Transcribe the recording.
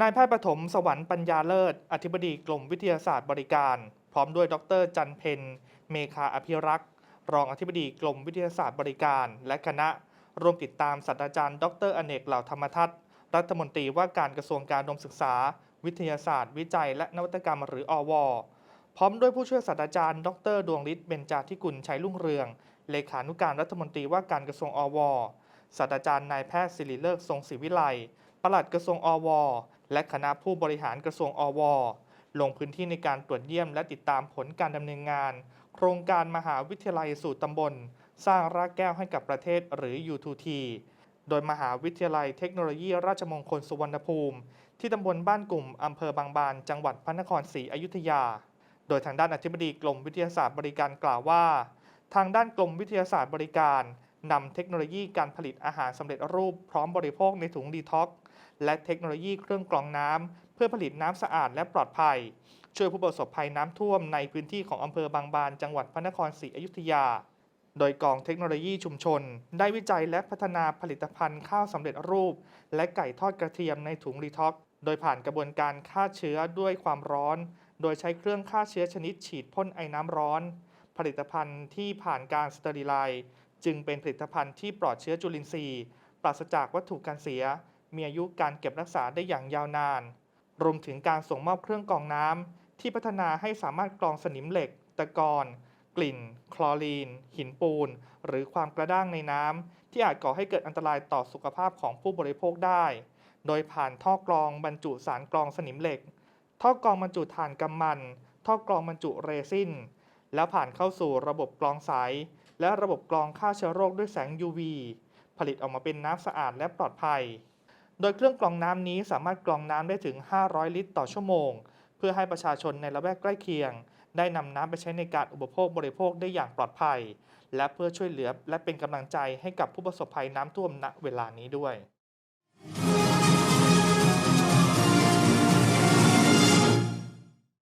นายแพทย์ปฐมสวรรค์ปัญญาเลิศ อธิบดีกรมวิทยาศาสตร์บริการ พร้อมด้วยดรจันเพนเมคาอภิรักษ์ รองอธิบดีกรมวิทยาศาสตร์บริการ และคณะร่วมติดตามศาสตราจารย์ ดรอเนกเหล่าธรรมทัศน์รัฐมนตรีว่าการกระทรวงการดมศึกษา วิทยาศาสตร์ วิจัย และนวัตกรรมหรืออว พร้อมด้วยผู้ช่วยศาสตราจารย์ ดร ดวงฤทธิ์เบญจาธิกุลชัยรุ่งเรือง เลขานุการรัฐมนตรีว่าการกระทรวงอวศาสตราจารย์นายแพทย์ศิริเลิกทรงศรีวิไลปลัดกระทรวงอว และคณะผู้บริหารกระทรวงอว ลงพื้นที่ในการตรวจเยี่ยมและติดตามผลการดำเนินงาน โครงการมหาวิทยาลัยสู่ตำบล สร้างรากแก้วให้กับประเทศหรือ U2T โดยมหาวิทยาลัยเทคโนโลยีราชมงคลสุวรรณภูมิ ที่ตำบลบ้านกลุ่มอำเภอบางบาน จังหวัดพระนครศรีอยุธยา โดยทางด้านอธิบดีกรมวิทยาศาสตร์บริการกล่าวว่า ทางด้านกรมวิทยาศาสตร์บริการ นำเทคโนโลยีการผลิตอาหารสำเร็จรูปพร้อมบริโภคในถุงดีท็อกซ์และเทคโนโลยีเครื่องกรองน้ำเพื่อผลิตน้ำสะอาดและปลอดภัย ช่วยผู้ประสบภัยน้ำท่วมในพื้นที่ของอำเภอบางบาน จังหวัดพระนครศรีอยุธยา โดยกองเทคโนโลยีชุมชน ได้วิจัยและพัฒนาผลิตภัณฑ์ข้าวสำเร็จรูป และไก่ทอดกระเทียมในถุงรีท็อกซ์โดยผ่านกระบวนการฆ่าเชื้อด้วยความร้อน โดยใช้เครื่องฆ่าเชื้อชนิดฉีดพ่นไอ้น้ำร้อน ผลิตภัณฑ์ที่ผ่านการสเตอริไลซ์ จึงเป็นผลิตภัณฑ์ที่ปลอดเชื้อจุลินทรีย์ ปราศจากวัตถุกันเสีย มีอายุการเก็บรักษาได้อย่างยาวนาน รวมถึงการส่งมอบเครื่องกรองน้ำที่พัฒนาให้สามารถกรองสนิมเหล็ก ตะกอนกลิ่น คลอรีน หินปูน หรือความกระด้างในน้ำที่อาจก่อให้เกิดอันตรายต่อสุขภาพของผู้บริโภคได้ โดยผ่านท่อกรองบรรจุสารกรองสนิมเหล็ก ท่อกรองบรรจุถ่านกำมัน ท่อกรองบรรจุเรซิน แล้วผ่านเข้าสู่ระบบกรองใส และระบบกรองฆ่าเชื้อโรคด้วยแสง UV ผลิตออกมาเป็นน้ำสะอาดและปลอดภัย โดยเครื่องกรองน้ำนี้สามารถกรองน้ำได้ถึง 500 ลิตรต่อชั่วโมง เพื่อให้ประชาชนในละแวกใกล้เคียง ได้นำน้ำไปใช้ในการอุปโภคบริโภคได้อย่างปลอดภัย และเพื่อช่วยเหลือและเป็นกำลังใจให้กับผู้ประสบภัยน้ำท่วมณเวลานี้ด้วย